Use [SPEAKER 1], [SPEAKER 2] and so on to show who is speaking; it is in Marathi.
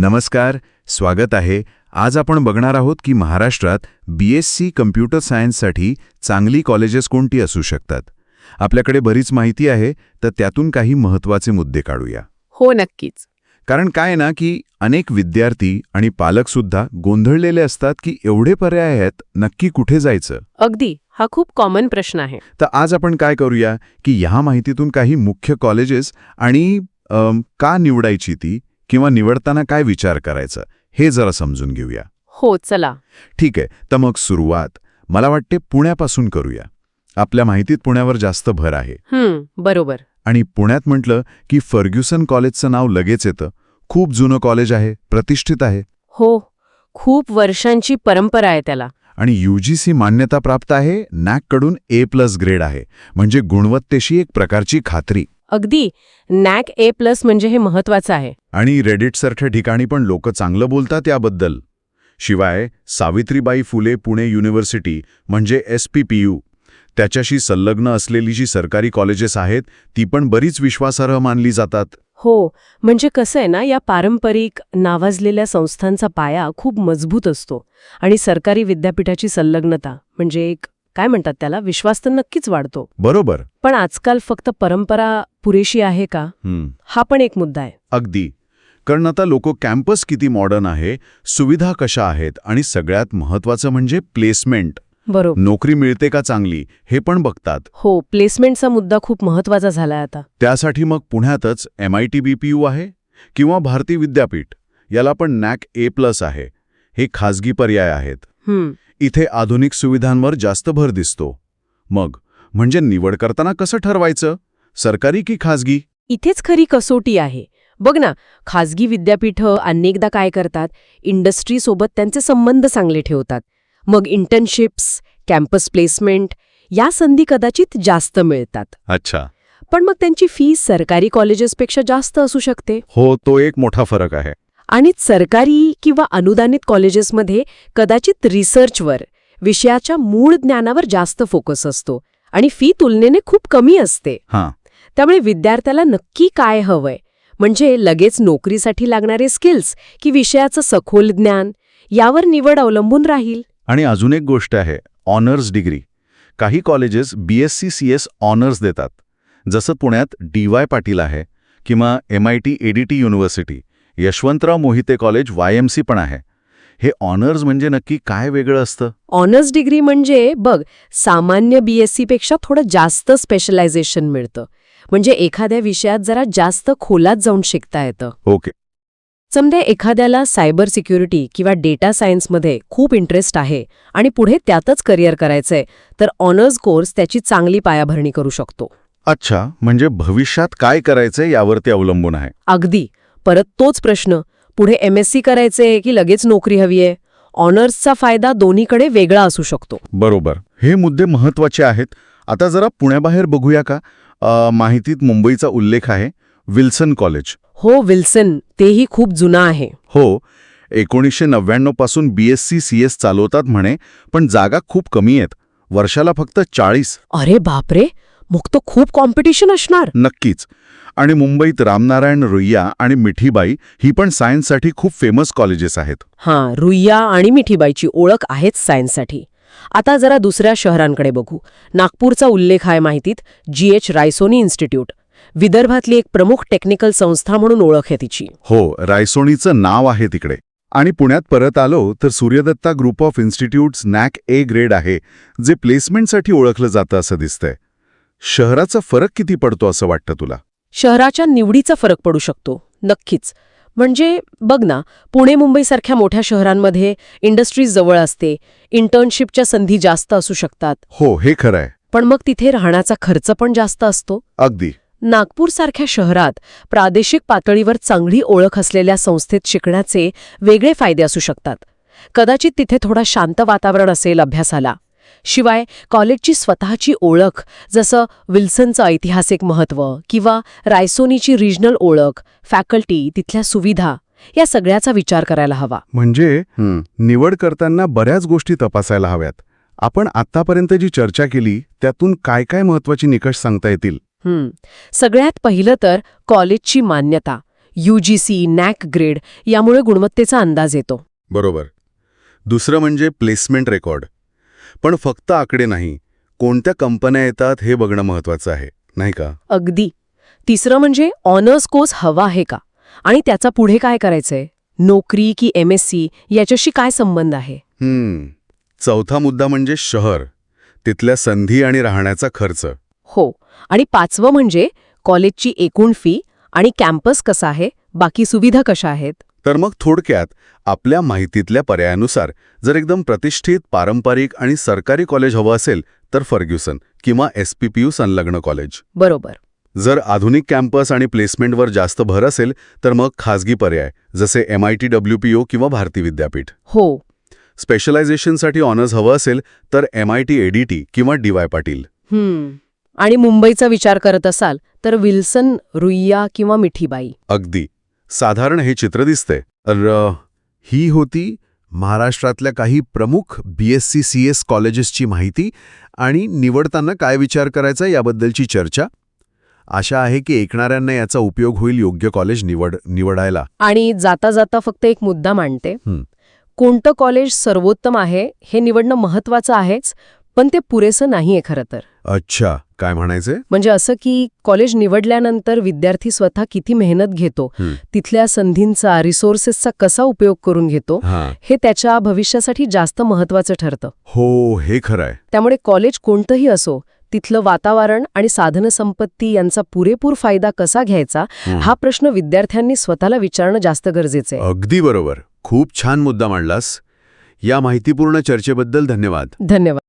[SPEAKER 1] नमस्कार स्वागत आहे. आज आपण बघणार आहोत की महाराष्ट्रात बी एस सी कम्प्युटर सायन्ससाठी चांगली कॉलेजेस कोणती असू शकतात. आपल्याकडे बरीच माहिती आहे तर त्यातून काही महत्त्वाचे मुद्दे काढूया.
[SPEAKER 2] हो नक्कीच.
[SPEAKER 1] कारण काय ना की अनेक विद्यार्थी आणि पालकसुद्धा गोंधळलेले असतात की एवढे पर्याय आहेत नक्की कुठे जायचं?
[SPEAKER 2] अगदी हा खूप कॉमन प्रश्न आहे.
[SPEAKER 1] तर आज आपण काय करूया की ह्या माहितीतून काही मुख्य कॉलेजेस आणि अम, का निवडायची ती? किंवा निवडताना काय विचार करायचा हे जरा समजून घेऊया.
[SPEAKER 2] हो चला.
[SPEAKER 1] ठीक आहे तर मग सुरुवात. मला वाटते पुण्यापासून करूया. आपल्या माहितीत पुण्यावर जास्त भर आहे.
[SPEAKER 2] बरोबर.
[SPEAKER 1] आणि पुण्यात म्हटलं की फर्ग्युसन कॉलेजचं नाव लगेच येतं. खूप जुनं कॉलेज आहे प्रतिष्ठित आहे.
[SPEAKER 2] हो खूप वर्षांची परंपरा आहे त्याला.
[SPEAKER 1] आणि यूजीसी मान्यता प्राप्त आहे नॅककडून ए प्लस ग्रेड आहे. म्हणजे गुणवत्तेशी एक प्रकारची खात्री.
[SPEAKER 2] अगदी नॅक ए प्लस म्हणजे हे महत्वाचं आहे.
[SPEAKER 1] आणि रेडिटसारख्या ठिकाणी पण लोक चांगलं बोलतात याबद्दल. शिवाय सावित्रीबाई फुले पुणे युनिव्हर्सिटी म्हणजे एस पी पी यू त्याच्याशी संलग्न असलेली जी सरकारी कॉलेजेस आहेत ती पण बरीच विश्वासार्ह मानली जातात.
[SPEAKER 2] हो म्हणजे कसं आहे ना या पारंपरिक नावाजलेल्या संस्थांचा पाया खूप मजबूत असतो. आणि सरकारी विद्यापीठाची संलग्नता म्हणजे एक काय म्हणतात त्याला? विश्वास तर नक्कीच वाढतो.
[SPEAKER 1] बरोबर.
[SPEAKER 2] पण आजकाल फक्त परंपरा पुरेशी आहे का?
[SPEAKER 1] हं,
[SPEAKER 2] हा पण एक मुद्दा आहे.
[SPEAKER 1] अगदी. कारण आता लोक कॅम्पस किती मॉडर्न आहे सुविधा कशा आहेत आणि सगळ्यात महत्वाचं म्हणजे प्लेसमेंट.
[SPEAKER 2] बरोबर.
[SPEAKER 1] नोकरी मिळते का चांगली हे पण बघतात.
[SPEAKER 2] हो प्लेसमेंटचा मुद्दा खूप महत्त्वाचा झालाय आता.
[SPEAKER 1] त्यासाठी मग पुण्यातच M I T B P U आहे? किंवा भारती विद्यापीठ? याला पण नॅक ए प्लस आहे. हे खाजगी पर्याय आहेत. इथे आधुनिक सुविधांवर जास्त भर दिसतो. मग म्हणजे निवड करताना कसं ठरवायचं? सरकारी की खाजगी?
[SPEAKER 2] इथेच खरी कसोटी आहे. बघ ना खाजगी विद्यापीठं अनेकदा काय करतात? इंडस्ट्रीसोबत त्यांचे संबंध चांगले ठेवतात. मग इंटर्नशिप्स कॅम्पस प्लेसमेंट या संधी कदाचित जास्त मिळतात.
[SPEAKER 1] अच्छा.
[SPEAKER 2] पण मग त्यांची फी सरकारी कॉलेजेसपेक्षा जास्त असू शकते?
[SPEAKER 1] हो तो एक मोठा फरक आहे.
[SPEAKER 2] आणि सरकारी किंवा अनुदानित कॉलेजेसमध्ये कदाचित रिसर्चवर विषयाच्या मूळ ज्ञानावर जास्त फोकस असतो आणि फी तुलनेने खूप कमी असते.
[SPEAKER 1] हां.
[SPEAKER 2] त्यामुळे विद्यार्थ्याला नक्की काय हवंय? म्हणजे लगेच नोकरीसाठी लागणारे स्किल्स की विषयाचं सखोल ज्ञान यावर निवड अवलंबून राहील?
[SPEAKER 1] आणि अजून एक गोष्ट आहे ऑनर्स डिग्री. काही colleges B S C C S honours देतात. जसं पुण्यात डी वाय पाटील आहे किंवा M I T A D T university Yashwantrao Mohite college Y M C पण आहे. हे ऑनर्स म्हणजे नक्की काय वेगळं असतं?
[SPEAKER 2] ऑनर्स डिग्री म्हणजे बघ सामान्य बीएससी पेक्षा थोडं जास्त स्पेशलायझेशन मिळतं. म्हणजे एखाद्या विषयात जरा जास्त खोलात जाऊन शिकता येतं.
[SPEAKER 1] ओके
[SPEAKER 2] समजा एखाद्याला सायबर सिक्युरिटी किंवा डेटा सायन्समध्ये खूप इंटरेस्ट आहे आणि पुढे त्यातच करिअर करायचंय तर ऑनर्स कोर्स त्याची चांगली पायाभरणी करू शकतो.
[SPEAKER 1] अच्छा म्हणजे भविष्यात काय करायचंय यावर ते अवलंबून आहे.
[SPEAKER 2] अगदी. परत तोच प्रश्न. पुढे एम एस सी करायचे की लगेच नोकरी हवीये ऑनर्सचा फायदा दोन्हीकडे वेगळा असू शकतो.
[SPEAKER 1] बरोबर. हे मुद्दे महत्त्वाचे आहेत. आता जरा पुण्याबाहेर बघूया का? अ, माहितीत मुंबईचा उल्लेख आहे. Wilson college.
[SPEAKER 2] हो विल्सन. तेही खूप जुना आहे.
[SPEAKER 1] हो. एकोणीसशे नव्याण्णवपासून B S C C S चालवतात म्हणे पण जागा खूप कमी आहेत. वर्षाला फक्त चाळीस.
[SPEAKER 2] अरे बापरे! मग तो खूप कॉम्पिटिशन असणार.
[SPEAKER 1] नक्कीच. आणि मुंबईत रामनारायण रुईया आणि मिठीबाई ही पण सायन्ससाठी खूप फेमस कॉलेजेस आहेत.
[SPEAKER 2] हां रुईया आणि मिठीबाईची ओळख आहेच सायन्ससाठी. आता जरा दुसऱ्या शहरांकडे बघू. नागपूरचा उल्लेख आहे माहितीत जी एच रायसोनी इन्स्टिट्यूट. विदर्भातली एक प्रमुख टेक्निकल संस्था म्हणून ओळख आहे तिची.
[SPEAKER 1] हो रायसोनीचं नाव आहे तिकडे. आणि पुण्यात परत आलो तर Suryadatta group of institutes NAAC A grade आहे जे प्लेसमेंटसाठी ओळखलं जातं असं दिसतंय. शहराचा फरक किती पडतो असं वाटतं तुला?
[SPEAKER 2] शहराच्या निवडीचा फरक पडू शकतो. नक्कीच. म्हणजे बघ ना पुणे मुंबईसारख्या मोठ्या शहरांमध्ये इंडस्ट्रीज जवळ असते. इंटर्नशिपच्या संधी जास्त असू शकतात.
[SPEAKER 1] हो हे खरं आहे
[SPEAKER 2] पण मग तिथे राहण्याचा खर्च पण जास्त असतो?
[SPEAKER 1] अगदी.
[SPEAKER 2] नागपूरसारख्या शहरात प्रादेशिक पातळीवर चांगली ओळख असलेल्या संस्थेत शिकण्याचे वेगळे फायदे असू शकतात. कदाचित तिथे थोडा शांत वातावरण असेल अभ्यासाला. शिवाय कॉलेजची स्वतःची ओळख जसं विल्सनचं ऐतिहासिक महत्त्व किंवा रायसोनीची रिजनल ओळख फॅकल्टी तिथल्या सुविधा या सगळ्याचा विचार करायला हवा.
[SPEAKER 3] म्हणजे निवड करताना बऱ्याच गोष्टी तपासायला हव्यात. आपण आत्तापर्यंत जी चर्चा केली त्यातून काय काय महत्वाची निकष सांगता येतील?
[SPEAKER 2] हं. सगळ्यात पहिलं तर कॉलेजची मान्यता यूजीसी नॅक ग्रेड यामुळे गुणवत्तेचा अंदाज येतो.
[SPEAKER 1] बरोबर. दुसरं म्हणजे प्लेसमेंट रेकॉर्ड पण फक्त आकडे नाही. कोणत्या कंपन्या येतात हे बघणं महत्वाचं आहे नाही का?
[SPEAKER 2] अगदी. तिसरं म्हणजे ऑनर्स कोर्स हवा आहे का? आणि त्याचा पुढे काय करायचंय? नोकरी की एम एस सी याच्याशी काय संबंध आहे?
[SPEAKER 1] हम्म. चौथा मुद्दा म्हणजे शहर. तिथल्या संधी आणि राहण्याचा खर्च.
[SPEAKER 2] हो. आणि पाचवं म्हणजे कॉलेजची एकूण फी आणि कॅम्पस कसा आहे? बाकी सुविधा कशा आहेत?
[SPEAKER 1] तर मग थोडक्यात आपल्या माहितीतल्या पर्यायानुसार जर एकदम प्रतिष्ठित पारंपरिक आणि सरकारी कॉलेज हवं असेल तर फर्ग्युसन किंवा एसपीपीयू संलग्न कॉलेज.
[SPEAKER 2] बरोबर.
[SPEAKER 1] जर आधुनिक कॅम्पस आणि प्लेसमेंटवर जास्त भर असेल तर मग खासगी पर्याय जसे M I T W P O किंवा भारती विद्यापीठ.
[SPEAKER 2] हो.
[SPEAKER 1] स्पेशलायझेशनसाठी ऑनर्स हवं असेल तर एम आय टी एडीटी किंवा डी वाय पाटील.
[SPEAKER 2] आणि मुंबईचा विचार करत असाल तर विल्सन रुईया किंवा मिठीबाई.
[SPEAKER 1] अगदी. साधारण हे चित्र दिसते तर ही होती महाराष्ट्रातल्या काही प्रमुख B S C C S कॉलेजेसची माहिती आणि निवडताना काय विचार करायचा याबद्दलची चर्चा. आशा आहे की ऐकणाऱ्यांना याचा उपयोग होईल योग्य कॉलेज निवड निवडायला.
[SPEAKER 2] आणि जाता जाता फक्त एक मुद्दा मांडते. कोणतं कॉलेज सर्वोत्तम आहे हे निवडणं महत्वाचं आहेच पण ते पुरेसं नाहीये खरं तर.
[SPEAKER 1] अच्छा. काय म्हणायचे
[SPEAKER 2] म्हणजे असं की कॉलेज निवडल्यानंतर विद्यार्थी स्वतः किती मेहनत घेतो. तिथल्या संधींचा रिसोर्सेसचा कसा उपयोग करून घेतो हां. त्याच्या भविष्यासाठी जास्त महत्वाचं ठरतं.
[SPEAKER 1] हो हे खरं आहे
[SPEAKER 2] त्यामुळे कॉलेज कोणतंही असो तिथलं वातावरण आणि साधनसंपत्ती यांचा पुरेपूर फायदा कसा घ्यायचा
[SPEAKER 1] हं.
[SPEAKER 2] हा प्रश्न विद्यार्थ्यांनी स्वतःला विचारणं जास्त गरजेचं आहे.
[SPEAKER 1] अगदी बरोबर. खूप छान मुद्दा मांडलास. या माहितीपूर्ण चर्चेबद्दल धन्यवाद.
[SPEAKER 2] धन्यवाद.